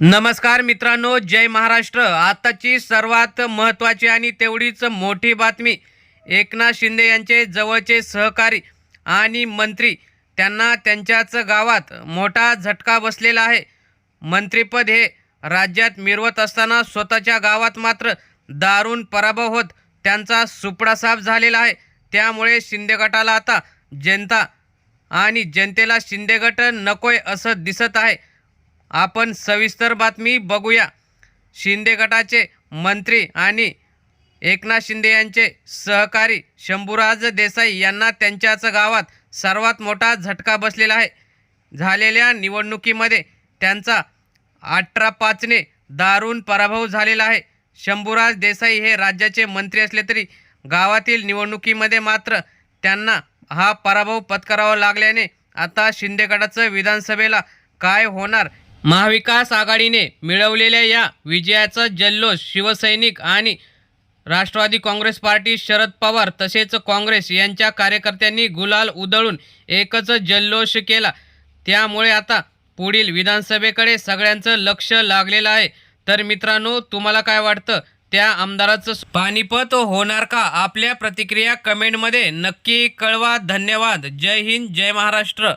नमस्कार मित्रांनो जय महाराष्ट्र. आताची सर्वात महत्त्वाची आणि तेवढीच मोठी बातमी. एकनाथ शिंदे यांचे जवळचे सहकारी आणि मंत्री त्यांना त्यांच्याच गावात मोठा झटका बसलेला आहे. मंत्रिपद हे राज्यात मिरवत असताना स्वतःच्या गावात मात्र दारुण पराभव होत त्यांचा सुपडा साफ झालेला आहे. त्यामुळे शिंदे गटाला आता जनता आणि जनतेला शिंदे गट नकोय असं दिसत आहे. आपण सविस्तर बातमी बघूया. शिंदे गटाचे मंत्री आणि एकनाथ शिंदे यांचे सहकारी शंभूराज देसाई यांना त्यांच्याच गावात सर्वात मोठा झटका बसलेला आहे. झालेल्या निवडणुकीमध्ये त्यांचा अठरा पाचने दारुण पराभव झालेला आहे. शंभूराज देसाई हे राज्याचे मंत्री असले तरी गावातील निवडणुकीमध्ये मात्र त्यांना हा पराभव पत्करावा लागल्याने आता शिंदे गटाचं विधानसभेला काय होणार महाविकास आघाडीने मिळवलेल्या या विजयाचा जल्लोष शिवसैनिक आणि राष्ट्रवादी काँग्रेस पार्टी शरद पवार तसेच काँग्रेस यांच्या कार्यकर्त्यांनी गुलाल उधळून एकच जल्लोष केला. त्यामुळे आता पुढील विधानसभेकडे सगळ्यांचं लक्ष लागलेलं आहे. तर मित्रांनो तुम्हाला काय वाटतं? त्या आमदाराचं पानिपत होणार का? आपल्या प्रतिक्रिया कमेंटमध्ये नक्की कळवा. धन्यवाद. जय हिंद. जय महाराष्ट्र.